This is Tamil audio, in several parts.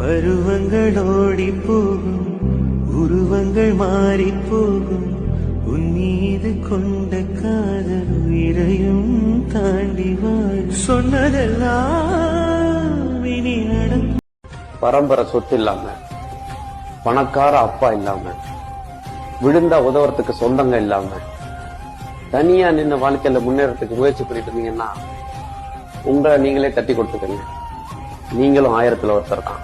பருவங்கள் ஓடி போகும் உருவங்கள் மாறி போகும். உன் மீது கொண்ட காதல் உயிரையும் தாண்டி வாழ் சொன்னதெல்லாம் இனி நடக்கும். பரம்பரை சொத்து இல்லாம பணக்கார அப்பா இல்லாம விழுந்தா உதவுறதுக்கு சொந்தங்க இல்லாம தனியா நின்று வாழ்க்கையில முன்னேறதுக்கு முயற்சி பண்ணிட்டு இருந்தீங்கன்னா உங்களை நீங்களே தட்டி கொடுத்துக்கங்க. நீங்களும் ஆயிரத்துல ஒருத்தர் தான்.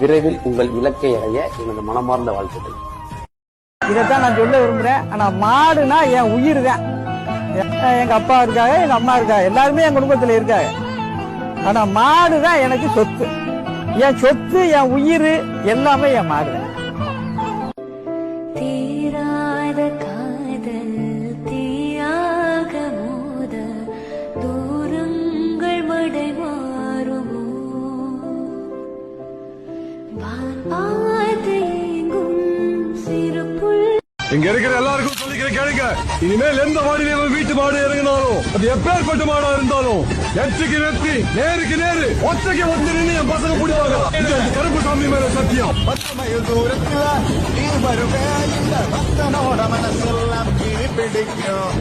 விரைவில் உங்கள் இலக்கை அடைய எனது மனமார்ந்த வாழ்த்துக்கள். இதைத்தான் நான் சொல்ல விரும்புறேன். ஆனா மாடுனா என் உயிர் தான். எங்க அப்பா இருக்காங்க எங்க அம்மா இருக்காங்க எல்லாருமே என் குடும்பத்துல இருக்காங்க. ஆனா மாடு தான் எனக்கு சொத்து. என் சொத்து என் உயிர் எல்லாமே என் மாடு தீராத காதல் தீயாக மோத தூரங்கள் மடை இங்க இருக்கிற எல்லாருக்கும் சொல்லிக்கிற கேளுங்க. இனிமேல் எந்த மாடியில வீட்டு மாடு இறங்கினாலும் அது எப்பேற்பட்ட மாடா இருந்தாலும் நெற்றுக்கு வெற்றி நேருக்கு நேரு ஒற்றைக்கு ஒத்து நின்று என் பசங்க முடிவாங்க கருப்பு சாமி மேல சத்தியம். பத்து மைல் தூரத்துல நீ வருவே இந்த பக்தனோட மனசெல்லாம் பிடிக்கும்